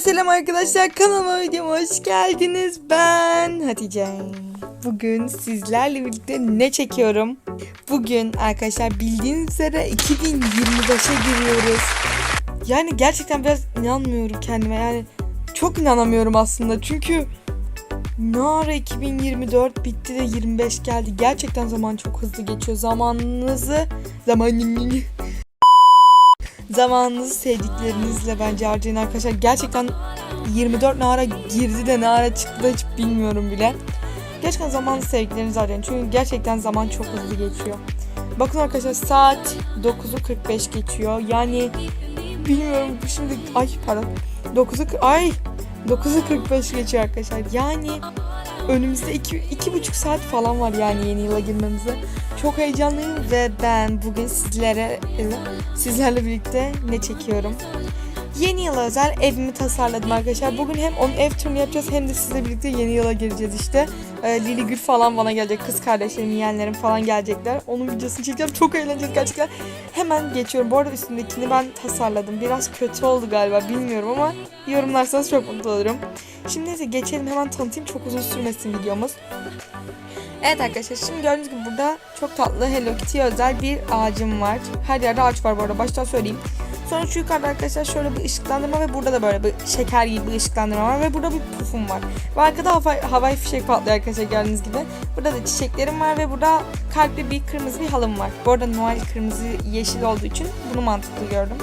Selam arkadaşlar. Kanalıma videoma hoş geldiniz. Ben Hatice. Bugün sizlerle birlikte ne çekiyorum? Bugün arkadaşlar bildiğiniz üzere 2025'e giriyoruz. Yani gerçekten biraz inanmıyorum kendime. Yani çok inanamıyorum aslında. Çünkü ne ara 2024 bitti de 25 geldi. Gerçekten zaman çok hızlı geçiyor. Zamanınızı zamanını zamanınızı sevdiklerinizle bence harcayın arkadaşlar. Gerçekten 24 ne ara girdi de ne ara çıktı da hiç bilmiyorum bile. Gerçekten zamanı sevdiklerinizi harcayın. Çünkü gerçekten zaman çok hızlı geçiyor. Bakın arkadaşlar saat 9'u 45 geçiyor. Yani bilmiyorum şimdi ay pardon 9'u ay 9'u 45 geçiyor arkadaşlar. Yani önümüzde iki, iki buçuk saat falan var yani yeni yıla girmemize. Çok heyecanlıyım ve ben bugün sizlere sizlerle birlikte ne çekiyorum. Yeni yıla özel evimi tasarladım arkadaşlar. Bugün hem onun ev turunu yapacağız hem de sizle birlikte yeni yıla gireceğiz işte. Ee, Lili Gül falan bana gelecek. Kız kardeşlerim, yeğenlerim falan gelecekler. Onun videosunu çekeceğim. Çok eğleneceğiz gerçekten. Hemen geçiyorum. Bu arada üstündekini ben tasarladım. Biraz kötü oldu galiba bilmiyorum ama yorumlarsanız çok mutlu olurum. Şimdi neyse geçelim hemen tanıtayım. Çok uzun sürmesin videomuz. Evet arkadaşlar şimdi gördüğünüz gibi burada çok tatlı Hello Kitty özel bir ağacım var. Her yerde ağaç var bu arada baştan söyleyeyim. Sonra şu yukarıda arkadaşlar şöyle bir ışıklandırma ve burada da böyle bir şeker gibi bir ışıklandırma var ve burada bir pufum var. Ve arkada havai, fişek patlıyor arkadaşlar gördüğünüz gibi. Burada da çiçeklerim var ve burada kalpli bir kırmızı bir halım var. Bu arada Noel kırmızı yeşil olduğu için bunu mantıklı gördüm.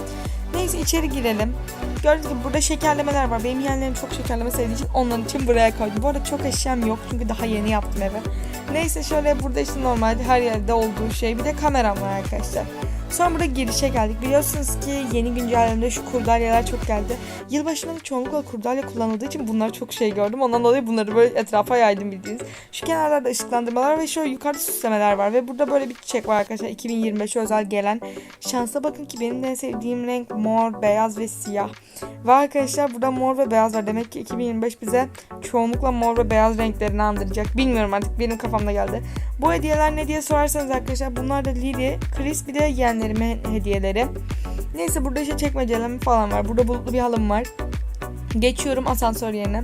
Neyse içeri girelim. Gördüğünüz gibi burada şekerlemeler var. Benim yeğenlerim çok şekerleme sevdiği için onun için buraya koydum. Bu arada çok eşyam yok çünkü daha yeni yaptım eve. Neyse şöyle burada işte normalde her yerde olduğu şey bir de kameram var arkadaşlar. Sonra burada girişe geldik. Biliyorsunuz ki yeni güncellemede şu kurdalyeler çok geldi. Yılbaşında çoğunlukla kurdalye kullanıldığı için bunları çok şey gördüm. Ondan dolayı bunları böyle etrafa yaydım bildiğiniz. Şu kenarlarda ışıklandırmalar ve şöyle yukarıda süslemeler var. Ve burada böyle bir çiçek var arkadaşlar. 2025'e özel gelen. Şansa bakın ki benim en sevdiğim renk mor, beyaz ve siyah. Ve arkadaşlar burada mor ve beyaz var. Demek ki 2025 bize çoğunlukla mor ve beyaz renklerini andıracak. Bilmiyorum artık benim kafamda geldi. Bu hediyeler ne diye sorarsanız arkadaşlar bunlar da Lily, Chris bir de yeğenlerime hediyeleri. Neyse burada işte çekmecelerim falan var. Burada bulutlu bir halım var. Geçiyorum asansör yerine.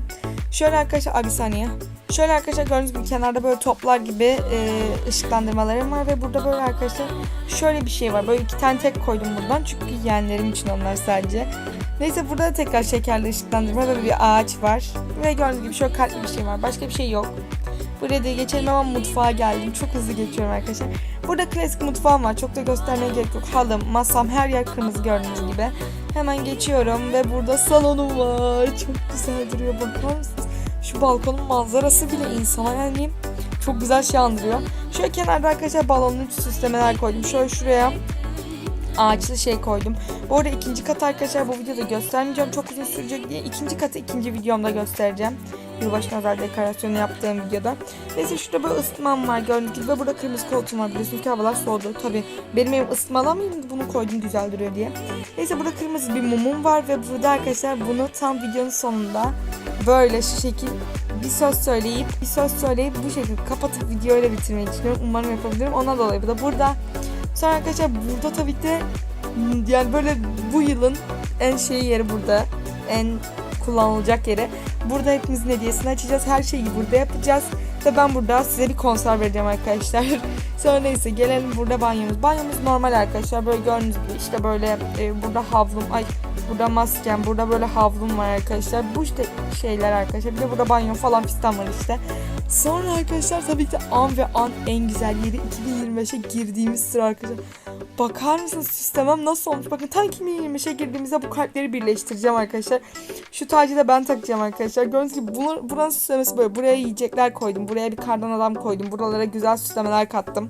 Şöyle arkadaşlar abi saniye. Şöyle arkadaşlar gördüğünüz gibi kenarda böyle toplar gibi e, ışıklandırmalarım var ve burada böyle arkadaşlar şöyle bir şey var. Böyle iki tane tek koydum buradan çünkü yeğenlerim için onlar sadece. Neyse burada da tekrar şekerli ışıklandırma ve bir ağaç var. Ve gördüğünüz gibi şöyle kalpli bir şey var. Başka bir şey yok. Buraya da geçelim ama mutfağa geldim. Çok hızlı geçiyorum arkadaşlar. Burada klasik mutfağım var. Çok da göstermeye gerek yok. Halım, masam her yer kırmızı gördüğünüz gibi. Hemen geçiyorum ve burada salonum var. Çok güzel duruyor. Bakar mısınız? Şu balkonun manzarası bile insana yani çok güzel şey andırıyor. Şöyle kenarda arkadaşlar balonlu süslemeler koydum. Şöyle şuraya ağaçlı şey koydum. Bu arada ikinci kat arkadaşlar bu videoda göstermeyeceğim. Çok uzun sürecek diye ikinci katı ikinci videomda göstereceğim. Yılbaşına özel dekorasyonu yaptığım videoda. Neyse şurada böyle ısıtmam var gördüğünüz gibi burada kırmızı koltuğum var biliyorsunuz ki havalar soğudu. Tabi benim evim ısıtmalamayayım bunu koydum güzel duruyor diye. Neyse burada kırmızı bir mumum var ve burada arkadaşlar bunu tam videonun sonunda böyle şu şekil bir söz söyleyip bir söz söyleyip bu şekilde kapatıp videoyla bitirmeyi düşünüyorum. Umarım yapabilirim. Ondan dolayı da burada. Sonra arkadaşlar burada tabii ki de yani böyle bu yılın en şey yeri burada. En kullanılacak yeri. Burada hepimizin hediyesini açacağız. Her şeyi burada yapacağız. Ve ben burada size bir konser vereceğim arkadaşlar. Sonra neyse gelelim burada banyomuz. Banyomuz normal arkadaşlar. Böyle gördüğünüz gibi işte böyle e, burada havlum. Ay burada maskem. Burada böyle havlum var arkadaşlar. Bu işte şeyler arkadaşlar. Bir de burada banyo falan fistan var işte. Sonra arkadaşlar tabii ki an ve an en güzel yeri 2025'e girdiğimiz sıra arkadaşlar. Bakar mısınız sistemem nasıl olmuş? Bakın tam 2025'e girdiğimizde bu kalpleri birleştireceğim arkadaşlar. Şu tacı da ben takacağım arkadaşlar. Gördüğünüz gibi bunu, buranın süslemesi böyle. Buraya yiyecekler koydum. Buraya bir kardan adam koydum. Buralara güzel süslemeler kattım.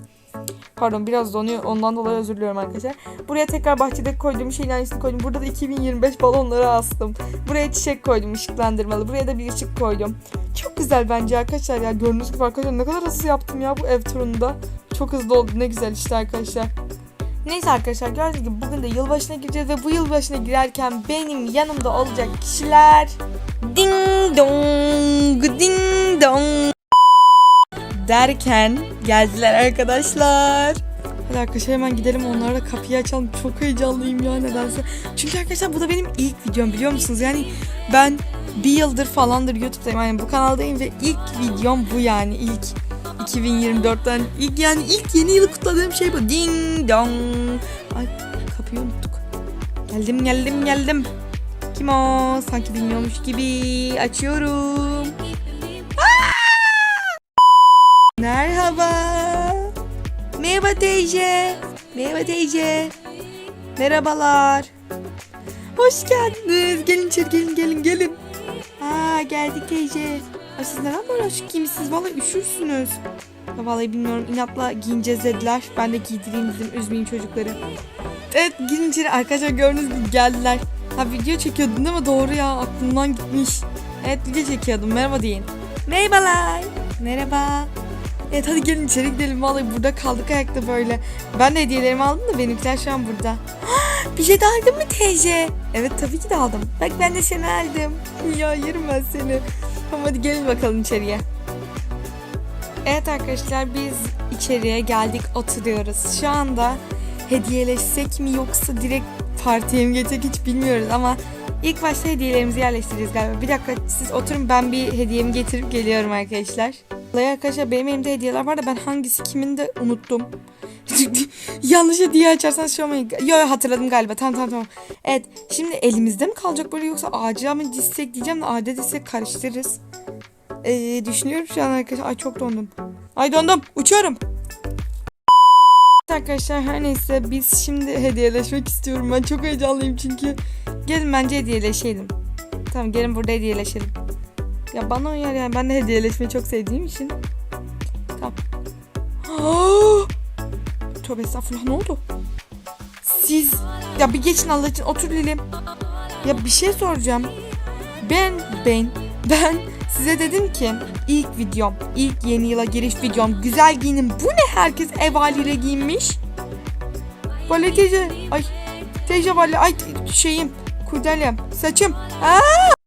Pardon biraz donuyor ondan dolayı özür diliyorum arkadaşlar. Buraya tekrar bahçede koyduğum şeyin aynısını koydum. Burada da 2025 balonları astım. Buraya çiçek koydum ışıklandırmalı. Buraya da bir ışık koydum. Çok güzel bence arkadaşlar ya. Gördüğünüz gibi arkadaşlar ne kadar hızlı yaptım ya bu ev turunda. Çok hızlı oldu ne güzel işte arkadaşlar. Neyse arkadaşlar gördüğünüz gibi bugün de yılbaşına gireceğiz ve bu yılbaşına girerken benim yanımda olacak kişiler ding dong ding dong derken geldiler arkadaşlar. Hadi arkadaşlar hemen gidelim onlara da kapıyı açalım. Çok heyecanlıyım ya nedense. Çünkü arkadaşlar bu da benim ilk videom biliyor musunuz? Yani ben bir yıldır falandır YouTube'dayım. Yani bu kanaldayım ve ilk videom bu yani. ilk 2024'ten ilk yani ilk yeni yılı kutladığım şey bu. Ding dong. Ay kapıyı unuttuk. Geldim geldim geldim. Kim o? Sanki bilmiyormuş gibi. Açıyorum. Aa! Merhaba. Merhaba teyze. Merhaba teyze. Merhabalar. Hoş geldiniz. Gelin içeri gelin gelin gelin. Geldik teyze. Ay siz neden böyle açık giymişsiniz? Vallahi üşürsünüz. Ya vallahi bilmiyorum inatla giyineceğiz dediler. Ben de giydireyim dedim üzmeyeyim çocukları. Evet girin içeri arkadaşlar gördüğünüz gibi geldiler. Ha video çekiyordun değil mi? Doğru ya aklımdan gitmiş. Evet video çekiyordum merhaba deyin. Merhabalar. Merhaba. Evet hadi gelin içeri gidelim. Vallahi burada kaldık ayakta böyle. Ben de hediyelerimi aldım da benimkiler şu an burada. Bir şey de aldın mı teyze? Evet tabii ki de aldım. Bak ben de seni aldım. Ya yerim ben seni. Tamam hadi gelin bakalım içeriye. Evet arkadaşlar biz içeriye geldik oturuyoruz. Şu anda hediyeleşsek mi yoksa direkt partiye mi geçecek hiç bilmiyoruz ama ilk başta hediyelerimizi yerleştireceğiz galiba. Bir dakika siz oturun ben bir hediyemi getirip geliyorum arkadaşlar. Arkadaşlar benim elimde hediyeler var da ben hangisi kimin de unuttum. Yanlış hediye açarsanız şey olmayın. Yo yo hatırladım galiba. Tamam tamam tamam. Evet şimdi elimizde mi kalacak böyle yoksa ağaca mı dizsek diyeceğim de ağaca dizsek karıştırırız. Ee, düşünüyorum şu an arkadaşlar. Ay çok dondum. Ay dondum. Uçuyorum. Arkadaşlar her neyse biz şimdi hediyeleşmek istiyorum. Ben çok heyecanlıyım çünkü. Gelin bence hediyeleşelim. Tamam gelin burada hediyeleşelim. Ya bana uyar yani ben de hediyeleşmeyi çok sevdiğim için. Tamam. Tövbe estağfurullah ne oldu? Siz ya bir geçin Allah için otur Lilim. Ya bir şey soracağım. Ben ben ben size dedim ki ilk videom, ilk yeni yıla giriş videom güzel giyinin. Bu ne herkes ev haliyle giyinmiş? Vale teyze. Ay teyze vale ay şeyim kurdelem saçım. Aa!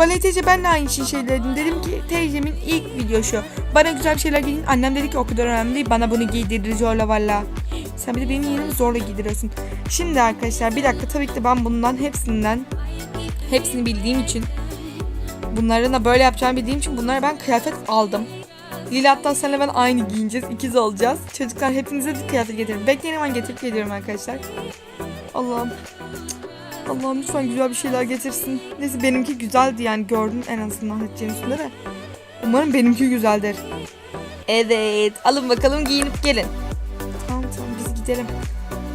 Vale teyze ben de aynı şey söyledim. Dedim ki teyzemin ilk videosu. Bana güzel bir şeyler giyin. Annem dedi ki o kadar önemli değil. Bana bunu giydirdi zorla valla. Sen bir de benim yerimi zorla giydiriyorsun. Şimdi arkadaşlar bir dakika tabii ki de ben bundan hepsinden hepsini bildiğim için bunların da böyle yapacağımı bildiğim için bunlara ben kıyafet aldım. Lila hatta senle ben aynı giyineceğiz. ikiz olacağız. Çocuklar hepinize de kıyafet getirin. Bekleyin hemen getirip geliyorum arkadaşlar. Allah'ım. Allah'ım lütfen güzel bir şeyler getirsin. Neyse benimki güzeldi yani gördün en azından Hatice'nin üstünde de. Umarım benimki güzeldir. Evet alın bakalım giyinip gelin. Tamam tamam biz gidelim.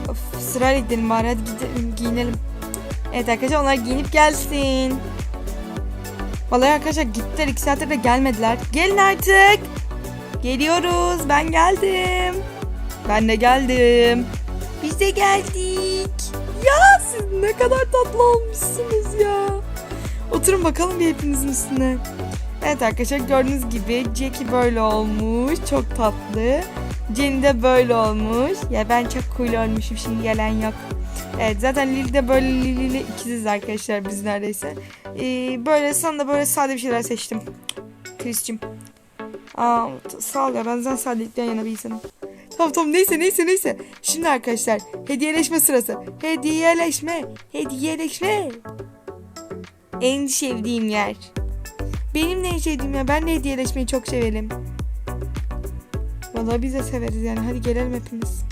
Of, sırayla gidelim bari hadi gidelim giyinelim. Evet arkadaşlar onlar giyinip gelsin. Vallahi arkadaşlar gittiler iki saattir de gelmediler. Gelin artık. Geliyoruz ben geldim. Ben de geldim. Biz de geldik. Ya siz ne kadar tatlı olmuşsunuz ya. Oturun bakalım bir hepinizin üstüne. Evet arkadaşlar gördüğünüz gibi Jackie böyle olmuş. Çok tatlı. Jenny de böyle olmuş. Ya ben çok cool olmuşum şimdi gelen yok. Evet zaten Lili de böyle Lili ile ikiziz arkadaşlar biz neredeyse. Ee, böyle sana da böyle sade bir şeyler seçtim. Chris'cim. Aa, sağ ol ya ben zaten sadelikten yana bir insanım. Tamam tamam neyse neyse neyse. Şimdi arkadaşlar hediyeleşme sırası. Hediyeleşme. Hediyeleşme. En sevdiğim yer. Benim en sevdiğim yer. Ben de hediyeleşmeyi çok severim. Vallahi biz de severiz yani. Hadi gelelim hepimiz.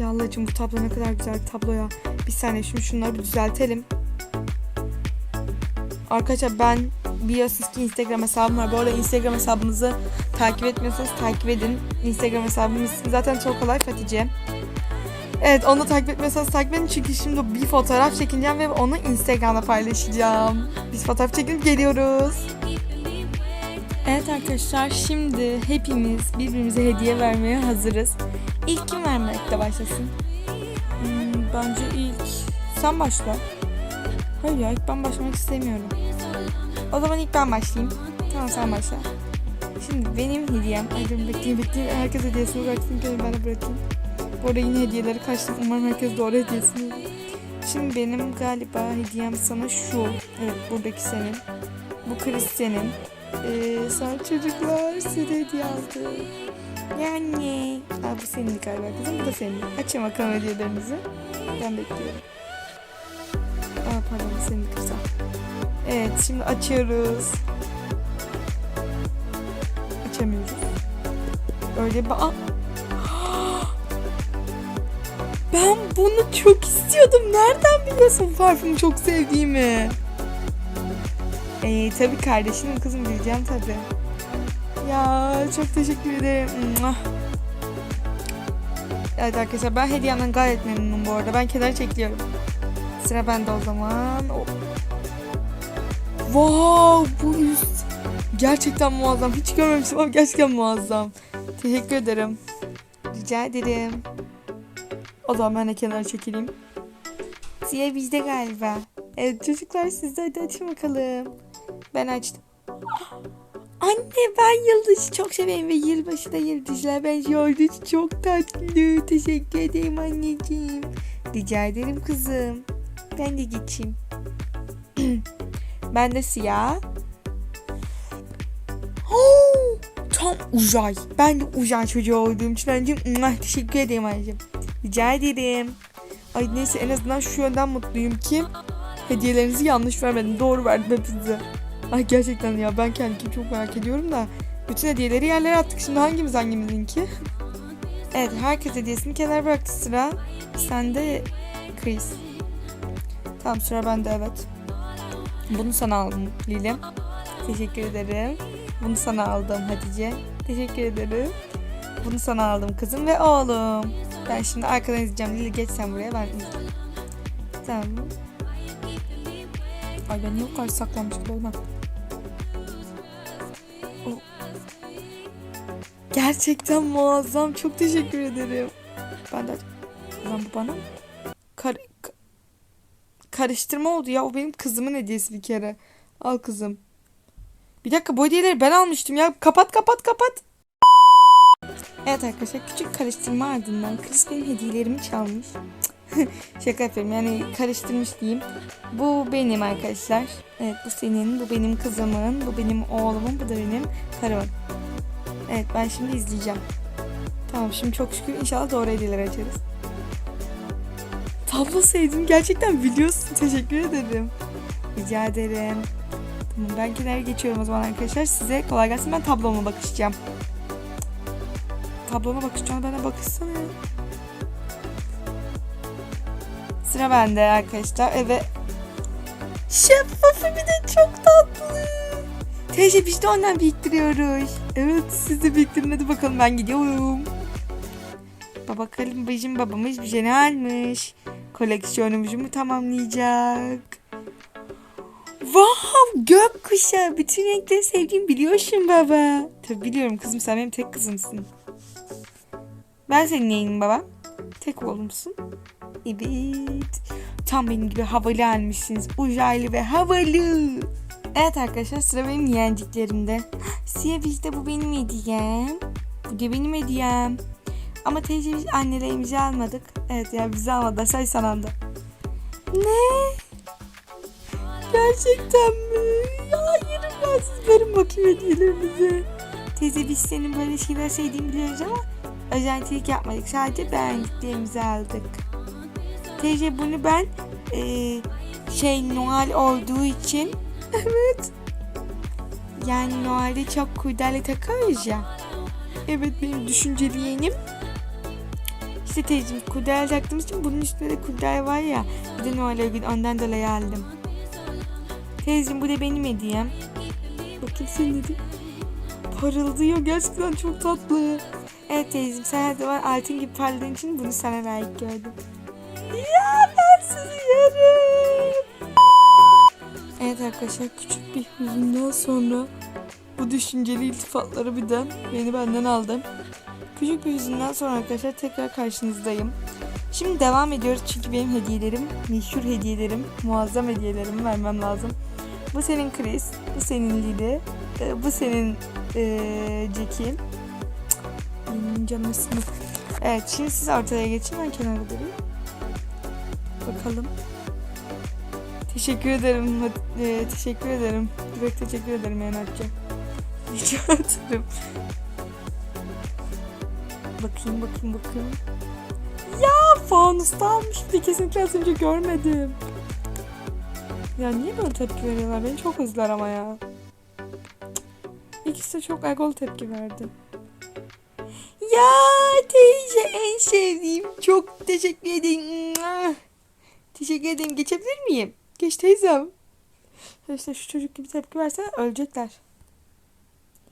Ya Allah'cığım bu tablo ne kadar güzel tablo ya. Bir saniye şimdi şunları bir düzeltelim. Arkadaşlar ben biliyorsunuz ki Instagram hesabım var. Bu arada Instagram hesabımızı takip etmiyorsanız takip edin. Instagram hesabımız zaten çok kolay Hatice. Evet onu da takip etmiyorsanız takip edin çünkü şimdi bir fotoğraf çekeceğim ve onu Instagram'da paylaşacağım. Biz fotoğraf çekip geliyoruz. Evet arkadaşlar şimdi hepimiz birbirimize hediye vermeye hazırız. İlk kim vermekle başlasın? Hmm, bence ilk sen başla. Hayır ya ilk ben başlamak istemiyorum. O zaman ilk ben başlayayım. Tamam sen başla. Şimdi benim hediyem. Ay dur bekleyin bekleyin. Herkes hediyesini bıraksın. Ben de bırakayım. Bu arada yine hediyeleri kaçtım. Umarım herkes doğru hediyesini. Şimdi benim galiba hediyem sana şu. Evet buradaki senin. Bu senin. Ee, sen çocuklar size hediye aldım. Yani. Aa, bu senin galiba kızım. Bu da senin. Açın bakalım hediyelerinizi. Ben bekliyorum. Aa, pardon senin kızım. Evet şimdi açıyoruz. Açamıyoruz. Öyle bir... Aa! Ben bunu çok istiyordum. Nereden biliyorsun parfümü çok sevdiğimi? Ee, tabii kardeşim kızım bileceğim tabii. Ya çok teşekkür ederim. Evet arkadaşlar ben hediyemden gayet memnunum bu arada. Ben kenara çekiliyorum. Sıra bende o zaman. O- Wow bu üst. Gerçekten muazzam. Hiç görmemiştim ama gerçekten muazzam. Teşekkür ederim. Rica ederim. O zaman ben de kenara çekileyim. Siye bizde galiba. Evet çocuklar siz de hadi açın bakalım. Ben açtım. Anne ben Yıldız'ı çok severim ve yılbaşı da Yıldız'la ben Yıldız çok tatlı. Teşekkür ederim anneciğim. Rica ederim kızım. Ben de geçeyim. Ben de siyah. Oh, Tam uzay. Ben de uzay çocuğu olduğum için anneciğim teşekkür ederim anneciğim. Rica ederim. Ay neyse en azından şu yönden mutluyum ki hediyelerinizi yanlış vermedim. Doğru verdim hepinize. Ay gerçekten ya ben kendimi çok merak ediyorum da bütün hediyeleri yerlere attık. Şimdi hangimiz hangimizinki? evet herkes hediyesini kenara bıraktı sıra. Sende Chris. Tamam sıra bende evet. Bunu sana aldım Lili. Teşekkür ederim. Bunu sana aldım Hatice. Teşekkür ederim. Bunu sana aldım kızım ve oğlum. Ben şimdi arkadan izleyeceğim. Lili geç sen buraya ben izleyeyim. Tamam. Ay ben niye o kadar saklanmış olmam. O- Gerçekten muazzam. Çok teşekkür ederim. Ben de... Lan bu bana mı? Kar... ka- Karıştırma oldu ya. O benim kızımın hediyesi bir kere. Al kızım. Bir dakika bu hediyeleri ben almıştım ya. Kapat kapat kapat. Evet arkadaşlar küçük karıştırma ardından Chris benim hediyelerimi çalmış. Şaka yapıyorum yani karıştırmış diyeyim. Bu benim arkadaşlar. Evet bu senin, bu benim kızımın, bu benim oğlumun, bu da benim karımın. Evet ben şimdi izleyeceğim. Tamam şimdi çok şükür inşallah doğru hediyeler açarız. Tablo sevdim gerçekten biliyorsun teşekkür ederim. Rica ederim. Tamam ben kenara geçiyorum o zaman arkadaşlar. Size kolay gelsin ben tabloma bakışacağım. Tabloma bakışacağım bana bakışsana. Sıra bende arkadaşlar. Evet. Şeffafı bir de çok tatlı. Teyze biz de ondan biriktiriyoruz. Evet siz de biriktirin hadi bakalım ben gidiyorum. Bakalım bizim babamız bize ne almış. Koleksiyonumuzu mu tamamlayacak? Wow gökkuşağı. Bütün renkleri sevdiğimi biliyorsun baba. Tabii biliyorum kızım sen benim tek kızımsın. Ben senin neyinim baba? Tek oğlumsun. Evet. Tam benim gibi havalı almışsınız. Uzaylı ve havalı. Evet arkadaşlar sıra benim yeğenciklerimde. Siyah işte bu benim hediyem. Bu da benim hediyem. Ama teyze biz annelerimizi almadık. Evet ya bizi almadılar. Say sananda. Ne? Gerçekten mi? Ya yerim ben siz verin bakayım hediyelerinizi. Teyze biz senin böyle şeyler sevdiğini biliyoruz ama özentilik yapmadık. Sadece beğendiklerimizi aldık. Teyze bunu ben eee, şey Noel olduğu için evet yani Noel'de çok kurdele takarız ya. Evet benim düşünceli yeğenim. İşte teyzeciğim kurdele taktığımız için bunun üstünde de kurdele var ya. Bir de Noel gün ondan dolayı aldım. Teyzeciğim bu da benim hediyem. Bakayım senin hediyen. Parıldıyor gerçekten çok tatlı. Evet teyzeciğim sen her zaman altın gibi parladığın için bunu sana layık gördüm. Ya ben sizi yerim. Evet arkadaşlar küçük bir hüzünden sonra bu düşünceli iltifatları birden beni benden aldı. Küçük bir hüzünden sonra arkadaşlar tekrar karşınızdayım. Şimdi devam ediyoruz çünkü benim hediyelerim, meşhur hediyelerim, muazzam hediyelerimi vermem lazım. Bu senin Chris, bu senin Lili, e, bu senin e, Jackie. Canım sınıf. Evet şimdi siz ortaya geçin ben kenara durayım. Bakalım. Teşekkür ederim. E, teşekkür ederim. Direkt teşekkür ederim yani. Rica ederim. Bakayım bakayım bakayım. Ya fanusta almış bir kesinlikle az önce görmedim. Ya niye böyle tepki veriyorlar? Beni çok üzler ama ya. İkisi de çok egol tepki verdi. Ya teyze en sevdiğim. Çok teşekkür ederim. Teşekkür ederim. Geçebilir miyim? Geç teyzem. İşte şu çocuk gibi tepki verse ölecekler.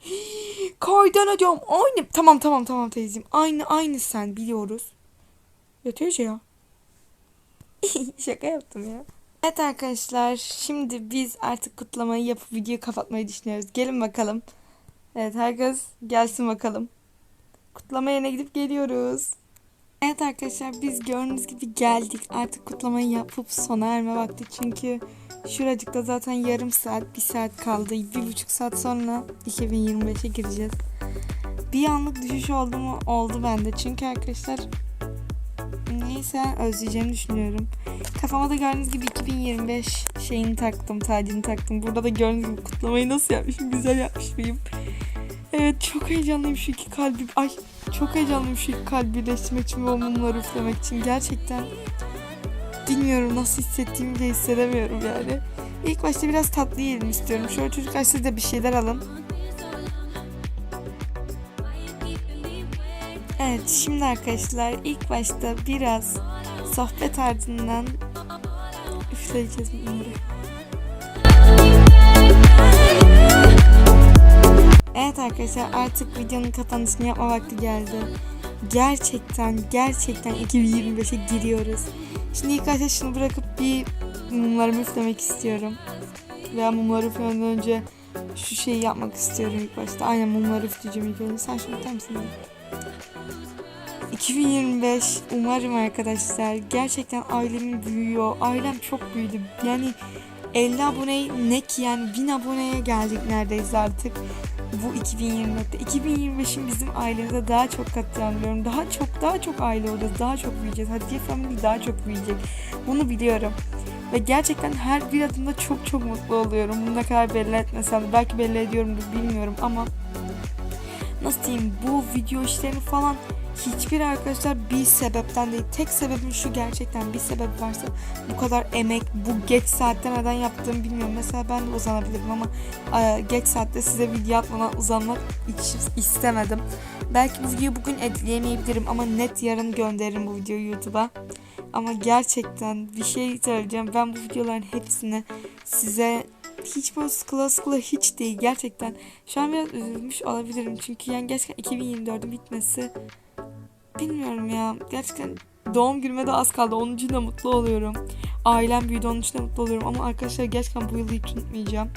Kaydan hocam. Aynı. Tamam tamam tamam teyzem. Aynı aynı sen biliyoruz. Ya teyze ya. Şaka yaptım ya. Evet arkadaşlar şimdi biz artık kutlamayı yapıp videoyu kapatmayı düşünüyoruz. Gelin bakalım. Evet herkes gelsin bakalım. Kutlama yerine gidip geliyoruz. Evet arkadaşlar biz gördüğünüz gibi geldik. Artık kutlamayı yapıp sona erme vakti. Çünkü şuracıkta zaten yarım saat, bir saat kaldı. Bir buçuk saat sonra 2025'e gireceğiz. Bir anlık düşüş oldu mu? Oldu bende. Çünkü arkadaşlar neyse özleyeceğimi düşünüyorum. Kafama da gördüğünüz gibi 2025 şeyini taktım, tacını taktım. Burada da gördüğünüz gibi kutlamayı nasıl yapmışım, güzel yapmış mıyım? Evet çok heyecanlıyım şu iki kalbi. Ay çok heyecanlıyım şu kalbi birleştirmek için ve o mumları üflemek için. Gerçekten bilmiyorum nasıl hissettiğimi de hissedemiyorum yani. İlk başta biraz tatlı yiyelim istiyorum. Şöyle çocuklar siz de bir şeyler alın. Evet şimdi arkadaşlar ilk başta biraz sohbet ardından üfleyeceğiz bunları. Arkadaşlar artık videonun kapanışını yapma vakti geldi. Gerçekten gerçekten 2025'e giriyoruz. Şimdi ilk başta şunu bırakıp bir mumlarımı üflemek istiyorum. Veya mumları üflemeden önce şu şeyi yapmak istiyorum ilk başta. Aynen mumları üfleyeceğim ilk önce. Sen şunu tutar mısın? bana? 2025 umarım arkadaşlar gerçekten ailemin büyüyor. Ailem çok büyüdü. Yani 50 abone ne ki yani 1000 aboneye geldik neredeyse artık bu 2024'te. 2025'in bizim ailemize daha çok katlanıyorum. Daha çok daha çok aile olacağız. Daha çok büyüyeceğiz. Hatice Family daha çok büyüyecek. Bunu biliyorum. Ve gerçekten her bir adımda çok çok mutlu oluyorum. Bunu kadar belli etmesem de belki belli ediyorumdur bilmiyorum ama nasıl diyeyim bu video işlerini falan hiçbir arkadaşlar bir sebepten değil. Tek sebebim şu gerçekten bir sebep varsa bu kadar emek bu geç saatte neden yaptığımı bilmiyorum. Mesela ben de uzanabilirim ama e, geç saatte size video atmadan uzanmak istemedim. Belki bu videoyu bugün editleyemeyebilirim ama net yarın gönderirim bu videoyu YouTube'a. Ama gerçekten bir şey söyleyeceğim. Ben bu videoların hepsini size hiç böyle sıkıla sıkıla hiç değil gerçekten. Şu an biraz üzülmüş olabilirim. Çünkü yani gerçekten 2024'ün bitmesi bilmiyorum ya. Gerçekten doğum günüme de az kaldı. Onun için de mutlu oluyorum. Ailem büyüdü onun için de mutlu oluyorum. Ama arkadaşlar gerçekten bu yılı hiç unutmayacağım.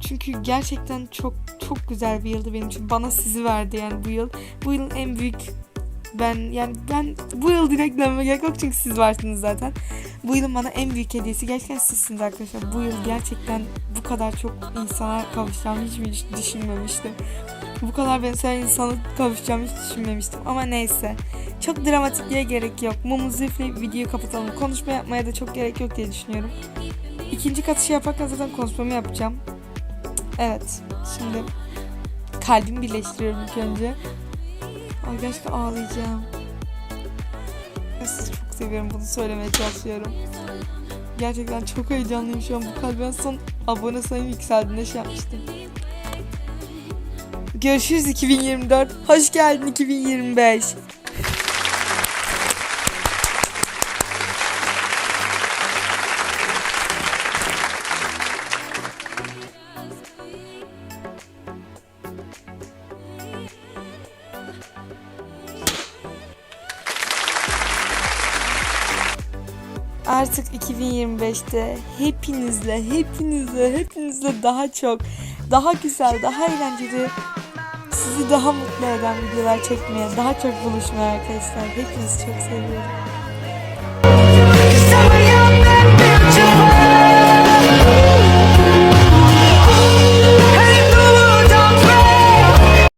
Çünkü gerçekten çok çok güzel bir yıldı benim için. Bana sizi verdi yani bu yıl. Bu yılın en büyük ben yani ben bu yıl dileklememe gerek yok çünkü siz varsınız zaten. Bu yılın bana en büyük hediyesi gerçekten sizsiniz arkadaşlar. Bu yıl gerçekten bu kadar çok insana kavuşacağımı hiç düşünmemiştim. Bu kadar benzer insana kavuşacağımı hiç düşünmemiştim. Ama neyse. Çok dramatikliğe gerek yok. Mumumuzu üfleyip videoyu kapatalım. Konuşma yapmaya da çok gerek yok diye düşünüyorum. İkinci katışı yaparken zaten konuşmamı yapacağım. Evet. Şimdi kalbimi birleştiriyorum ilk önce. Ay gerçekten ağlayacağım. Sizi çok seviyorum. Bunu söylemeye çalışıyorum. Gerçekten çok heyecanlıyım şu an. Bu kalbi en son abone sayım yükseldiğinde şey yapmıştım. Görüşürüz 2024. Hoş geldin 2025. Artık 2025'te hepinizle, hepinizle, hepinizle daha çok, daha güzel, daha eğlenceli, sizi daha mutlu eden videolar çekmeye, daha çok buluşmaya arkadaşlar. Hepinizi çok seviyorum.